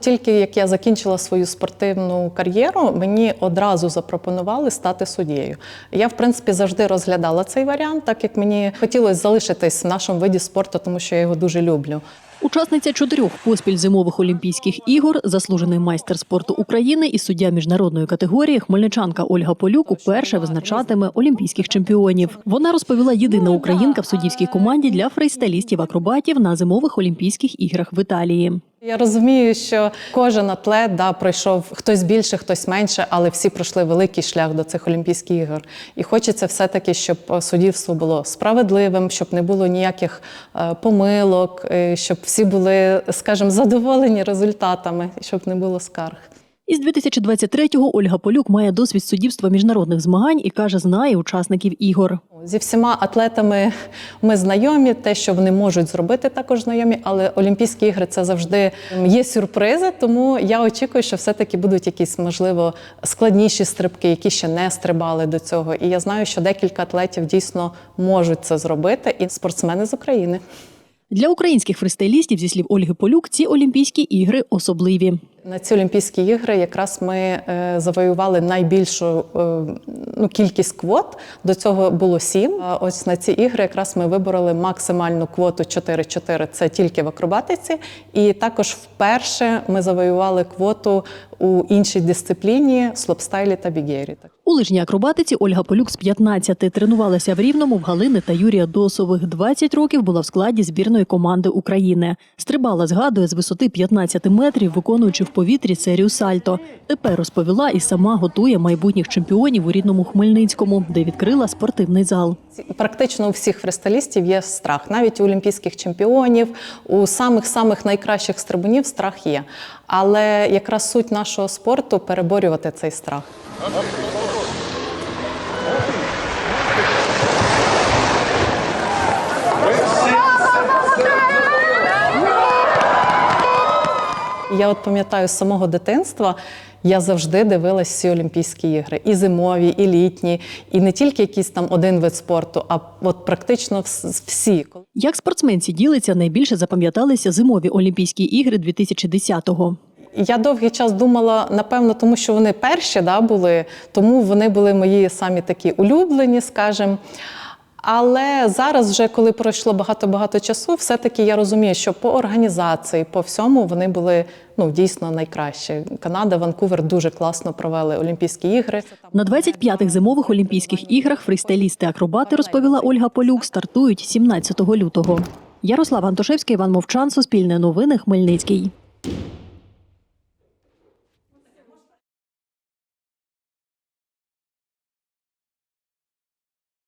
Тільки як я закінчила свою спортивну кар'єру, мені одразу запропонували стати суддєю. Я, в принципі, завжди розглядала цей варіант, так як мені хотілося залишитись в нашому виді спорту, тому що я його дуже люблю. Учасниця чотирьох поспіль зимових олімпійських ігор, заслужений майстер спорту України і суддя міжнародної категорії хмельничанка Ольга Полюк уперше визначатиме олімпійських чемпіонів. Вона розповіла єдина українка в суддівській команді для фристайлістів-акробатів на зимових олімпійських іграх в Італії. Я розумію, що кожен атлет да, пройшов хтось більше, хтось менше, але всі пройшли великий шлях до цих Олімпійських ігор. І хочеться все-таки, щоб суддівство було справедливим, щоб не було ніяких е, помилок, е, щоб всі були, скажімо, задоволені результатами, щоб не було скарг. Із 2023-го Ольга Полюк має досвід суддівства міжнародних змагань і каже, знає учасників ігор. Зі всіма атлетами ми знайомі, те, що вони можуть зробити, також знайомі. Але Олімпійські ігри це завжди є сюрпризи. Тому я очікую, що все-таки будуть якісь можливо складніші стрибки, які ще не стрибали до цього. І я знаю, що декілька атлетів дійсно можуть це зробити, і спортсмени з України. Для українських фристайлістів, зі слів Ольги Полюк, ці Олімпійські ігри особливі. На ці Олімпійські ігри якраз ми е, завоювали найбільшу е, ну, кількість квот. До цього було сім. Ось на ці ігри якраз ми вибороли максимальну квоту 4-4, Це тільки в акробатиці. І також вперше ми завоювали квоту у іншій дисципліні слопстайлі та бігері. У лижній акробатиці Ольга Полюк з 15 тренувалася в Рівному в Галини та Юрія Досових. 20 років була в складі збірної команди України. Стрибала, згадує, з висоти 15 метрів, виконуючи в повітрі серію сальто. Тепер розповіла і сама готує майбутніх чемпіонів у рідному Хмельницькому, де відкрила спортивний зал. Практично у всіх фристайлістів є страх. Навіть у олімпійських чемпіонів, у самих самих найкращих стрибунів страх є. Але якраз суть нашого спорту переборювати цей страх. Я от пам'ятаю з самого дитинства, я завжди дивилась всі Олімпійські ігри, і зимові, і літні, і не тільки якийсь там один вид спорту, а от практично всі. Як спортсменці ділиться, найбільше запам'яталися зимові Олімпійські ігри 2010-го. Я довгий час думала, напевно, тому що вони перші да, були, тому вони були мої самі такі улюблені, скажімо. Але зараз, вже коли пройшло багато-багато часу, все-таки я розумію, що по організації, по всьому вони були ну, дійсно найкращі. Канада, Ванкувер дуже класно провели Олімпійські ігри. На 25-х зимових Олімпійських іграх фристайлісти-акробати, розповіла Ольга Полюк, стартують 17 лютого. Ярослав Антошевський, Іван Мовчан, Суспільне новини, Хмельницький.